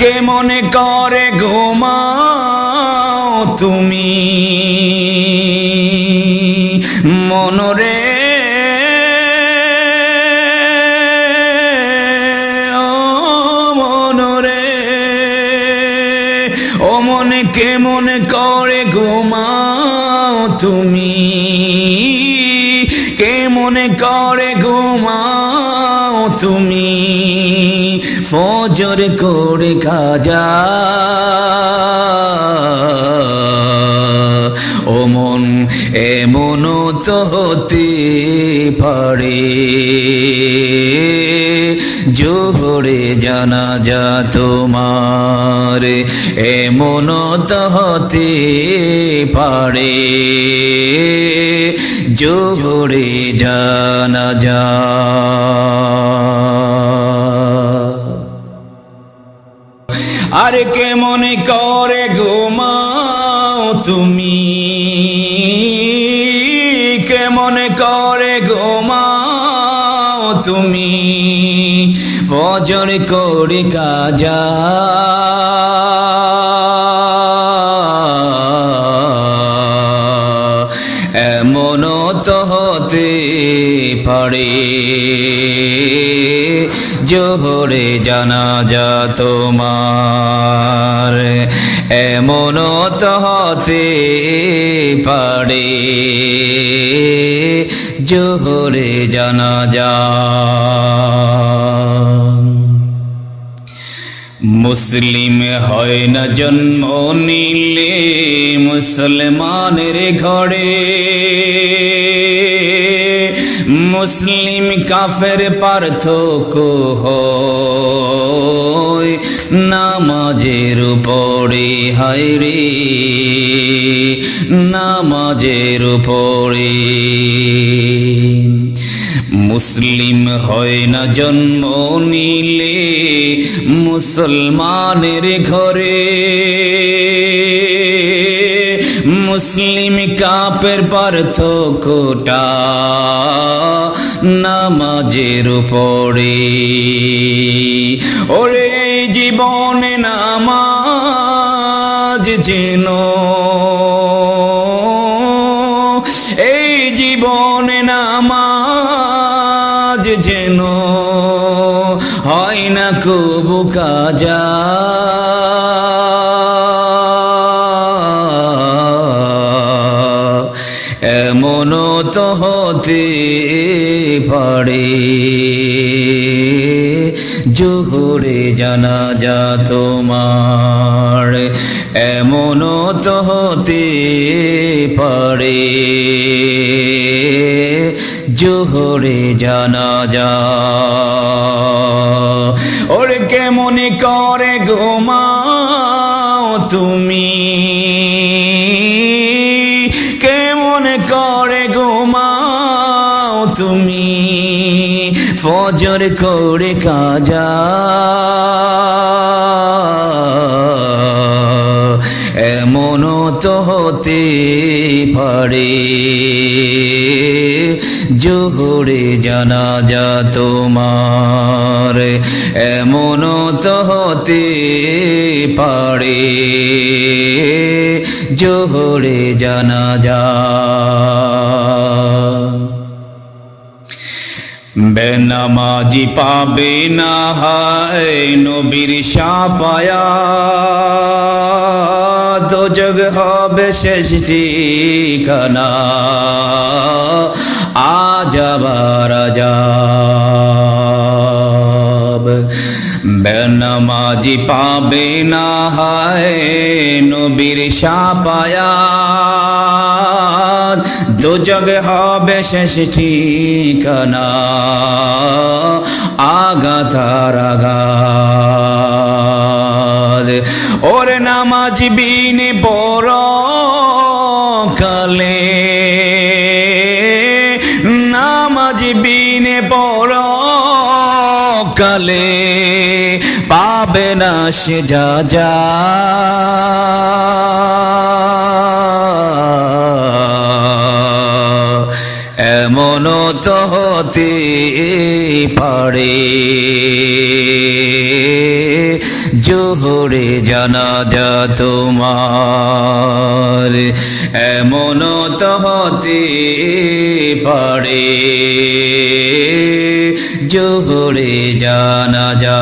কে মনে করে ঘুমাও তুমি। মনরে ও মনে কে মনে করে ঘুমাও তুমি। কে মনে করে ঘুমাও তুমি? ফজর করে কাজা ও মন এমন তো হতে পারে। জোহরে জানা যা তোমার এমন তো হতে পারে। জোহরে জানা যা। আরে কে মনে করে ঘুমাও তুমি? কে মনে করে ঘুমাও তুমি? ফজর করে কাজা। হতে পারে। জোহরে জানা যা তোমার এমন তো হতে পারে। জোহরে জানা যা মুসলিম হয় না জন্ম নিলে মুসলমানের ঘরে। মুসলিম কাফের পার্থক্য নামাজের উপরে, হায় রে। নামাজের উপরে। মুসলিম হয় না জন্ম নিলে মুসলমানের ঘরে মুসলিম কাপের পার্থক্যটা নামাজের উপরে। ওরে জীবনে নামাজ যেন এই জীবনে নামাজ যেন হয় না কবু কাজা। এমন তো হতে পারে জোহরে জানা যা তোমার। এমন তো হতে পারে জোহরে জানা যা ওরে কেমন করে ঘুমাও তুমি? ফজর করে কাজা। এমন তো হতে পারে, জোহরে জানা যা তোমার। এমন তো হতে পারে, জোহরে জানা যা বেনামাজি পাবে না হায় নবীর সাপায়া। দোজগ হবে শেষ ঠিকানা। আজাবার আজাব। বেনামাজি পাবে না হায় নবীর সাপায়া। দুজগ হবে শেষ ঠিকানা। আগাথার আগাদ ওরে নামাজ বিনে বড় কালে নামাজ বিনে বড় কালে পাবে না সে যা যা তো হতে পারে। জোহরে জানাজা তোমার এমন তো হতে পারে। জোহরে জানাজা